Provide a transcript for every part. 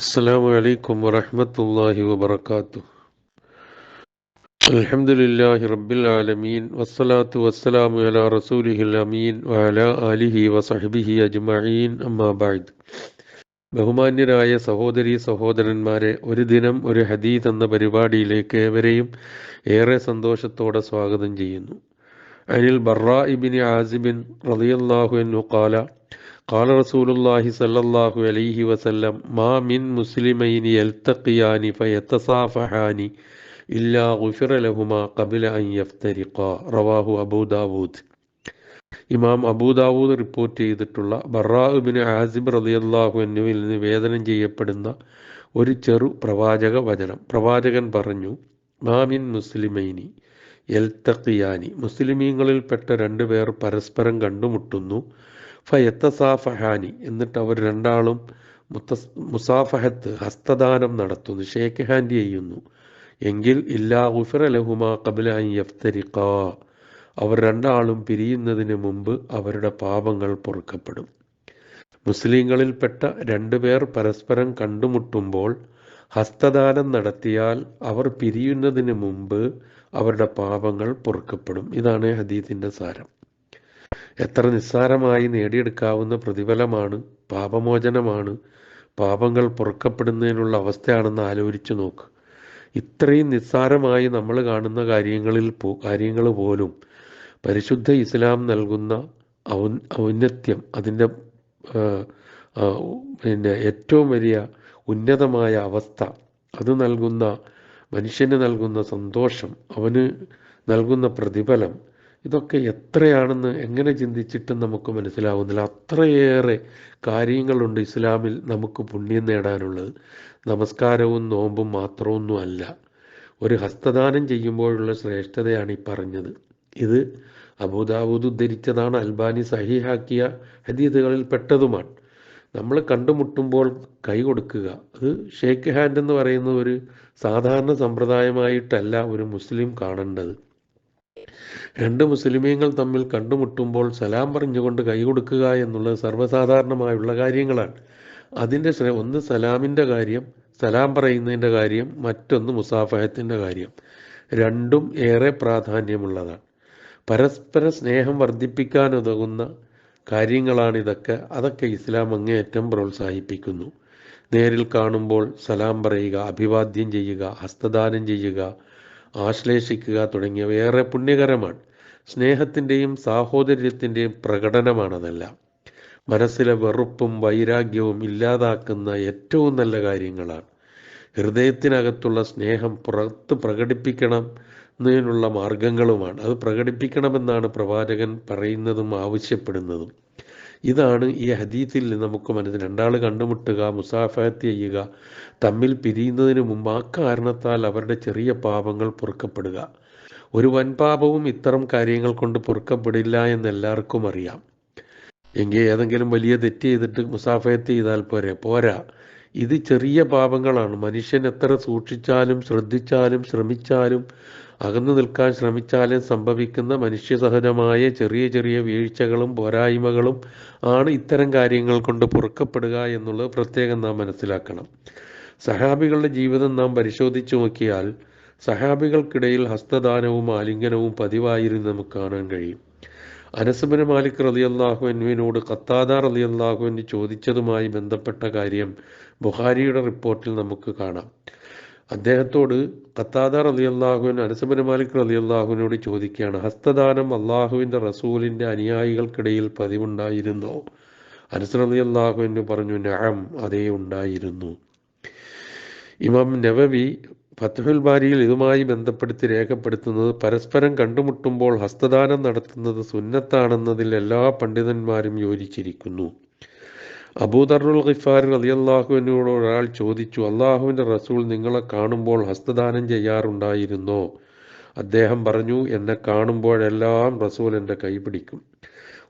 السلام عليكم ورحمة الله وبركاته الحمد لله رب العالمين والصلاة والسلام على رسوله الأمين وعلى آله وصحبه أجمعين أما بعد ബഹുമാന്യരായ സഹോദരി സഹോദരന്മാരെ ഒരു ദിനം ഒരു ഹദീദ് എന്ന പരിപാടിയിലേക്ക് ഏവരെയും ഏറെ സന്തോഷത്തോടെ സ്വാഗതം ചെയ്യുന്നു അനിൽ ബർറ ഇബിന് ആസിബിൻ റളിയല്ലാഹു അൻഹു ഖാല قال رسول الله صلى الله عليه وسلم ما من مسلمين يلتقيان فيتصافحان إلا غفر لهما قبل أن يفترقا رواه أبو داود ഇമാം അബൂദാവൂദ് റിപ്പോർട്ട് ചെയ്തിട്ടുള്ള ബറാബിന് ആസിബ് റളിയല്ലാഹു എന്നിവയിൽ നിന്ന് വേദനം ചെയ്യപ്പെടുന്ന ഒരു ചെറു പ്രവാചക വചനം പ്രവാചകൻ പറഞ്ഞു മാമിൻ മുസ്ലിമൈനി എൽത്തഖിയാനി മുസ്ലിമീങ്ങളിൽപ്പെട്ട രണ്ടുപേർ പരസ്പരം കണ്ടുമുട്ടുന്നു ഫയത്തസാഫഹാനി. എന്നിട്ട് അവർ രണ്ടാളും മുത്തസ് മുസാഫഹത്ത് ഹസ്തദാനം നടത്തുന്നു ഷേക്ക് ഹാൻഡ് ചെയ്യുന്നു. എങ്കിൽ ഇല്ലാ ഉഫിറ ലഹുമ കബില അൻ യഫ്തരിക്കാ അവർ രണ്ടാളും പിരിയുന്നതിന് മുമ്പ് അവരുടെ പാപങ്ങൾ പൊറുക്കപ്പെടും. മുസ്ലിങ്ങളിൽപ്പെട്ട രണ്ടുപേർ പരസ്പരം കണ്ടുമുട്ടുമ്പോൾ ഹസ്തദാനം നടത്തിയാൽ അവർ പിരിയുന്നതിന് മുമ്പ് അവരുടെ പാപങ്ങൾ പൊറുക്കപ്പെടും. ഇതാണ് ഹദീത്തിന്റെ സാരം. എത്ര നിസ്സാരമായി നേടിയെടുക്കാവുന്ന പ്രതിഫലമാണ് പാപമോചനമാണ് പാപങ്ങൾ പൊറുക്കപ്പെടുന്നതിനുള്ള അവസ്ഥയാണെന്ന് ആലോചിച്ചു നോക്ക്. ഇത്രയും നിസ്സാരമായി നമ്മൾ കാണുന്ന കാര്യങ്ങളിൽ പോ കാര്യങ്ങൾ പോലും പരിശുദ്ധ ഇസ്ലാം നൽകുന്ന ഔ ഔന്നത്യം അതിന്റെ പിന്നെ ഏറ്റവും വലിയ ഉന്നതമായ അവസ്ഥ അത് നൽകുന്ന മനുഷ്യന് നൽകുന്ന സന്തോഷം അവന് നൽകുന്ന പ്രതിഫലം ഇതൊക്കെ എത്രയാണെന്ന് എങ്ങനെ ചിന്തിച്ചിട്ടും നമുക്ക് മനസ്സിലാവുന്നില്ല. അത്രയേറെ കാര്യങ്ങളുണ്ട് ഇസ്ലാമിൽ നമുക്ക് പുണ്യം നേടാനുള്ളത്. നമസ്കാരവും നോമ്പും മാത്രമൊന്നും അല്ല. ഒരു ഹസ്തദാനം ചെയ്യുമ്പോഴുള്ള ശ്രേഷ്ഠതയാണ് ഈ പറഞ്ഞത്. ഇത് അബൂദാബൂദ് ഉദ്ധരിച്ചതാണ് അൽബാനി സഹിഹാക്കിയ ഹദീദുകളിൽ പെട്ടതുമാണ്. നമ്മൾ കണ്ടുമുട്ടുമ്പോൾ കൈ കൊടുക്കുക. അത് ഷേക്ക് ഹാൻഡ് എന്ന് പറയുന്ന ഒരു സാധാരണ സമ്പ്രദായമായിട്ടല്ല ഒരു മുസ്ലിം കാണേണ്ടത്. രണ്ട് മുസ്ലിമീങ്ങൾ തമ്മിൽ കണ്ടുമുട്ടുമ്പോൾ സലാം പറഞ്ഞുകൊണ്ട് കൈ കൊടുക്കുക എന്നുള്ളത് സർവസാധാരണമായുള്ള കാര്യങ്ങളാണ്. അതിന്റെ ഒന്ന് സലാമിന്റെ കാര്യം സലാം പറയുന്നതിന്റെ കാര്യം മറ്റൊന്ന് മുസാഫഹത്തിന്റെ കാര്യം. രണ്ടും ഏറെ പ്രാധാന്യമുള്ളതാണ്. പരസ്പര സ്നേഹം വർദ്ധിപ്പിക്കാനുതകുന്ന കാര്യങ്ങളാണ് ഇതൊക്കെ. അതൊക്കെ ഇസ്ലാം അങ്ങേയറ്റം പ്രോത്സാഹിപ്പിക്കുന്നു. നേരിൽ കാണുമ്പോൾ സലാം പറയുക അഭിവാദ്യം ചെയ്യുക ഹസ്തദാനം ചെയ്യുക ആശ്ലേഷിക്കുക തുടങ്ങിയവ ഏറെ പുണ്യകരമാണ്. സ്നേഹത്തിന്റെയും സാഹോദര്യത്തിന്റെയും പ്രകടനമാണതെല്ലാം. മനസ്സിലെ വെറുപ്പും വൈരാഗ്യവും ഇല്ലാതാക്കുന്ന ഏറ്റവും നല്ല കാര്യങ്ങളാണ്. ഹൃദയത്തിനകത്തുള്ള സ്നേഹം പുറത്ത് പ്രകടിപ്പിക്കണം എന്നതിനുള്ള മാർഗങ്ങളുമാണ്. അത് പ്രകടിപ്പിക്കണമെന്നാണ് പ്രവാചകൻ പറയുന്നതും ആവശ്യപ്പെടുന്നതും. ഇതാണ് ഈ ഹദീത്തിൽ നമുക്ക് മനസ്സിൽ രണ്ടാൾ കണ്ടുമുട്ടുക മുസാഫത്ത് ചെയ്യുക തമ്മിൽ പിരിയുന്നതിന് മുമ്പ് ആ കാരണത്താൽ അവരുടെ ചെറിയ പാപങ്ങൾ പൊറുക്കപ്പെടുക. ഒരു വൻപാപവും ഇത്തരം കാര്യങ്ങൾ കൊണ്ട് പൊറുക്കപ്പെടില്ല എന്ന് എല്ലാവർക്കും അറിയാം. എങ്കിൽ ഏതെങ്കിലും വലിയ തെറ്റ് ചെയ്തിട്ട് മുസാഫയത്ത് ചെയ്താൽ പോരെ? പോരാ. ഇത് ചെറിയ പാപങ്ങളാണ്. മനുഷ്യൻ എത്ര സൂക്ഷിച്ചാലും ശ്രദ്ധിച്ചാലും ശ്രമിച്ചാലും അകന്നു നിൽക്കാൻ ശ്രമിച്ചാലും സംഭവിക്കുന്ന മനുഷ്യസഹജമായ ചെറിയ ചെറിയ വീഴ്ചകളും പോരായ്മകളും ആണ് ഇത്തരം കാര്യങ്ങൾ കൊണ്ട് പൊറുക്കപ്പെടുക എന്നുള്ളത് പ്രത്യേകം നാം മനസ്സിലാക്കണം. സഹാബികളുടെ ജീവിതം നാം പരിശോധിച്ചു നോക്കിയാൽ സഹാബികൾക്കിടയിൽ ഹസ്തദാനവും ആലിംഗനവും പതിവായിരുന്നു നമുക്ക് കാണാൻ കഴിയും. അനസുബിന് മാലിക് റലിയല്ലാഹു എന്നിവിനോട് ഖത്താദ റലിയല്ലാഹു എന്ന് ചോദിച്ചതുമായി ബന്ധപ്പെട്ട കാര്യം ബുഹാരിയുടെ റിപ്പോർട്ടിൽ നമുക്ക് കാണാം. അദ്ദേഹത്തോട് ഖത്താദ റലിയല്ലാഹുവിൻ അനസുബിന് മാലിക് റലിയല്ലാഹുവിനോട് ചോദിക്കുകയാണ് ഹസ്തദാനം അള്ളാഹുവിന്റെ റസൂലിന്റെ അനുയായികൾക്കിടയിൽ പതിവുണ്ടായിരുന്നോ? അനസ് അള്ളാഹുവിന് പറഞ്ഞു നഅം അതേ ഉണ്ടായിരുന്നു. ഇമാം നവവി ഫത്തുഹുൽ ബാരിയിൽ ഇതുമായി ബന്ധപ്പെടുത്തി രേഖപ്പെടുത്തുന്നത് പരസ്പരം കണ്ടുമുട്ടുമ്പോൾ ഹസ്തദാനം നടത്തുന്നത് സുന്നത്താണെന്നതിൽ എല്ലാ പണ്ഡിതന്മാരും യോജിച്ചിരിക്കുന്നു. അബൂദറുൽ ഖിഫാർ അലിയല്ലാഹുവിനോട് ഒരാൾ ചോദിച്ചു അള്ളാഹുവിന്റെ റസൂൾ നിങ്ങളെ കാണുമ്പോൾ ഹസ്തദാനം ചെയ്യാറുണ്ടായിരുന്നോ? അദ്ദേഹം പറഞ്ഞു എന്നെ കാണുമ്പോഴെല്ലാം റസൂൽ എന്റെ കൈ പിടിക്കും.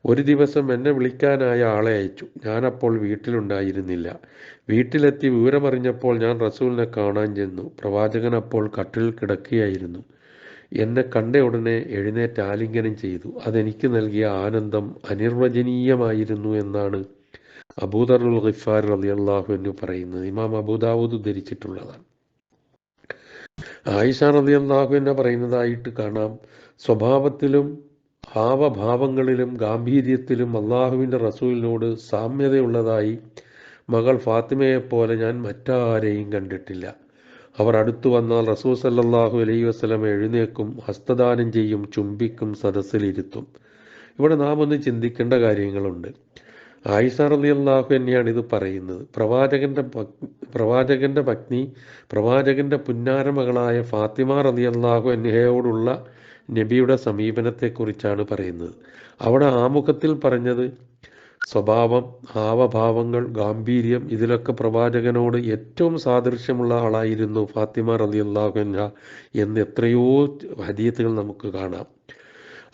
ഒരു ദിവസം എന്നെ വിളിക്കാനായ ആളെ അയച്ചു. ഞാനപ്പോൾ വീട്ടിലുണ്ടായിരുന്നില്ല. വീട്ടിലെത്തി വിവരമറിഞ്ഞപ്പോൾ ഞാൻ റസൂലിനെ കാണാൻ ചെന്നു. പ്രവാചകൻ അപ്പോൾ കട്ടിൽ കിടക്കുകയായിരുന്നു. എന്നെ കണ്ട ഉടനെ എഴുന്നേറ്റ് ആലിംഗനം ചെയ്തു. അതെനിക്ക് നൽകിയ ആനന്ദം അനിർവചനീയമായിരുന്നു എന്നാണ് അബൂദറുൽ ഖിഫാർ അലി അള്ളാഹു എന്ന് പറയുന്നത് ഇമാം അബൂദാവൂദ് ഉദ്ധരിച്ചിട്ടുള്ളതാണ് ആയിഷ റലി അള്ളാഹു പറയുന്നതായിട്ട് കാണാം സ്വഭാവത്തിലും ഭാവഭാവങ്ങളിലും ഗാംഭീര്യത്തിലും അള്ളാഹുവിന്റെ റസൂലിനോട് സാമ്യതയുള്ളതായി മകൾ ഫാത്തിമയെപ്പോലെ ഞാൻ മറ്റാരെയും കണ്ടിട്ടില്ല. അവർ അടുത്തു വന്നാൽ റസൂൽ സല്ലല്ലാഹു അലൈഹി വസല്ലം എഴുന്നേക്കും ഹസ്തദാനം ചെയ്യും ചുംബിക്കും സദസ്സിലിരുത്തും. ഇവിടെ നാം ഒന്ന് ചിന്തിക്കേണ്ട കാര്യങ്ങളുണ്ട്. ആയിഷ റളിയല്ലാഹു തന്നെയാണ് ഇത് പറയുന്നത്. പ്രവാചകന്റെ പ്രവാചകന്റെ പത്നി പ്രവാചകന്റെ പുന്നാരമകളായ ഫാത്തിമ റളിയല്ലാഹു അൻഹയോടുള്ള നബിയുടെ സമീപനത്തെക്കുറിച്ചാണ് പറയുന്നത്. അവിടെ ആമുഖത്തിൽ പറഞ്ഞത് സ്വഭാവം ഹാവഭാവങ്ങൾ ഗാംഭീര്യം ഇതിലൊക്കെ പ്രവാചകനോട് ഏറ്റവും സാദൃശ്യമുള്ള ആളായിരുന്നു ഫാത്തിമ റളിയല്ലാഹു അൻഹ എന്ന് എത്രയോ ഹദീത്തുകൾ നമുക്ക് കാണാം.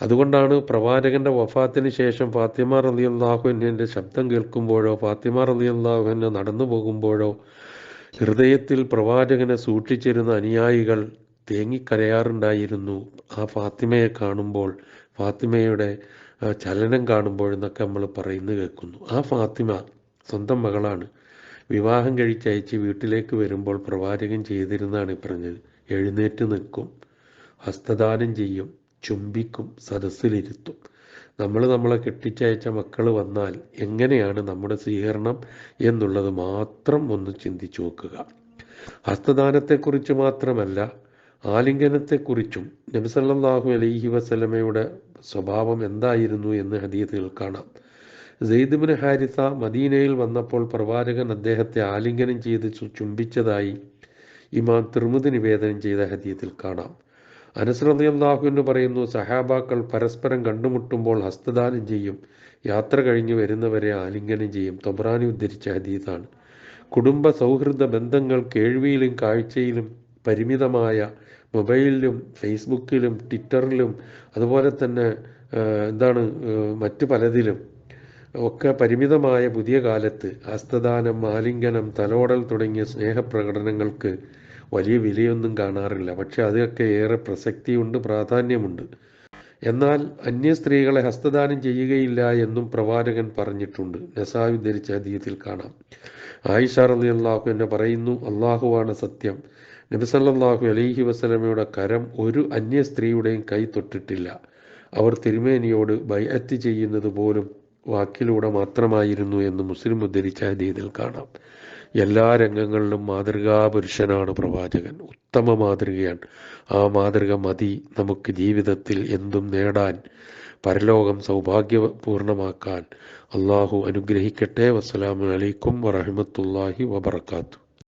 അതുകൊണ്ടാണ് പ്രവാചകന്റെ വഫാത്തിന് ശേഷം ഫാത്തിമ റലിയുള്ളാഹുവിന്റെ ശബ്ദം കേൾക്കുമ്പോഴോ ഫാത്തിമ അൻഹ നടന്നു പോകുമ്പോഴോ ഹൃദയത്തിൽ പ്രവാചകനെ സൂക്ഷിച്ചിരുന്ന അനുയായികൾ തേങ്ങിക്കരയാറുണ്ടായിരുന്നു. ആ ഫാത്തിമയെ കാണുമ്പോൾ ഫാത്തിമയുടെ ചലനം കാണുമ്പോഴെന്നൊക്കെ നമ്മൾ പറയുന്നു കേൾക്കുന്നു. ആ ഫാത്തിമ സ്വന്തം മകളാണ്. വിവാഹം കഴിച്ചയച്ച് വീട്ടിലേക്ക് വരുമ്പോൾ പ്രവാചകൻ ചെയ്തിരുന്നാണ് പറഞ്ഞത്. എഴുന്നേറ്റ് നിൽക്കും ഹസ്തദാനം ചെയ്യും ചുംബിക്കും സദസ്സിലിരുത്തും. നമ്മൾ നമ്മളെ കെട്ടിച്ചയച്ച മക്കൾ വന്നാൽ എങ്ങനെയാണ് നമ്മുടെ സ്വീകരണം എന്നുള്ളത് മാത്രം ഒന്ന് ചിന്തിച്ചു നോക്കുക. ഹസ്തദാനത്തെക്കുറിച്ച് മാത്രമല്ല ആലിംഗനത്തെക്കുറിച്ചും നബിസല്ലാഹു അലൈഹി വസലമയുടെ സ്വഭാവം എന്തായിരുന്നു എന്ന് ഹദീത്തുകൾ കാണാം. സെയ്ദുബിന് ഹാരിസ മദീനയിൽ വന്നപ്പോൾ പ്രവാചകൻ അദ്ദേഹത്തെ ആലിംഗനം ചെയ്ത് ചുംബിച്ചതായി ഇമാം തിർമുദ് നിവേദനം ചെയ്ത ഹദീത്തിൽ കാണാം. എന്ന് പറയുന്നു സഹാബാക്കൾ പരസ്പരം കണ്ടുമുട്ടുമ്പോൾ ഹസ്തദാനം ചെയ്യും. യാത്ര കഴിഞ്ഞു വരുന്നവരെ ആലിംഗനം ചെയ്യും. തൊബ്രാനി ഉദ്ധരിച്ച ഹദീസാണ്. കുടുംബ സൗഹൃദ ബന്ധങ്ങൾ കേൾവിയിലും കാഴ്ചയിലും പരിമിതമായ മൊബൈലിലും ഫേസ്ബുക്കിലും ട്വിറ്ററിലും അതുപോലെ തന്നെ എന്താണ് മറ്റു പലതിലും ഒക്കെ പരിമിതമായ പുതിയ കാലത്ത് ഹസ്തദാനം ആലിംഗനം തലോടൽ തുടങ്ങിയ സ്നേഹപ്രകടനങ്ങൾക്ക് വലിയ വിലയൊന്നും കാണാറില്ല. പക്ഷെ അതൊക്കെ ഏറെ പ്രസക്തിയുണ്ട് പ്രാധാന്യമുണ്ട്. എന്നാൽ അന്യ സ്ത്രീകളെ ഹസ്തദാനം ചെയ്യുകയില്ല എന്നും പ്രവാചകൻ പറഞ്ഞിട്ടുണ്ട്. നസാവി ധരിച്ച ഹദീയത്തിൽ കാണാം. ആയിഷ അലി അള്ളാഹു എന്നെ പറയുന്നു അള്ളാഹുവാണ് സത്യം. നബിസല്ലാഹു അലൈഹി വസ്ലമയുടെ കരം ഒരു അന്യ സ്ത്രീയുടെയും കൈ തൊട്ടിട്ടില്ല. അവർ തിരുമേനിയോട് ബൈഅത്ത് ചെയ്യുന്നത് പോലും വാക്കിലൂടെ മാത്രമായിരുന്നു എന്ന് മുസ്ലിം ഉദ്ധരിച്ച രീതിയിൽ കാണാം. എല്ലാ രംഗങ്ങളിലും മാതൃകാ പുരുഷനാണ് പ്രവാചകൻ. ഉത്തമ മാതൃകയാണ്. ആ മാതൃക മതി നമുക്ക് ജീവിതത്തിൽ എന്തും നേടാൻ പരലോകം സൗഭാഗ്യപൂർണമാക്കാൻ. അള്ളാഹു അനുഗ്രഹിക്കട്ടെ. വസ്സലാമലൈക്കും വറഹമത്തല്ലാഹി വബർക്കാത്തു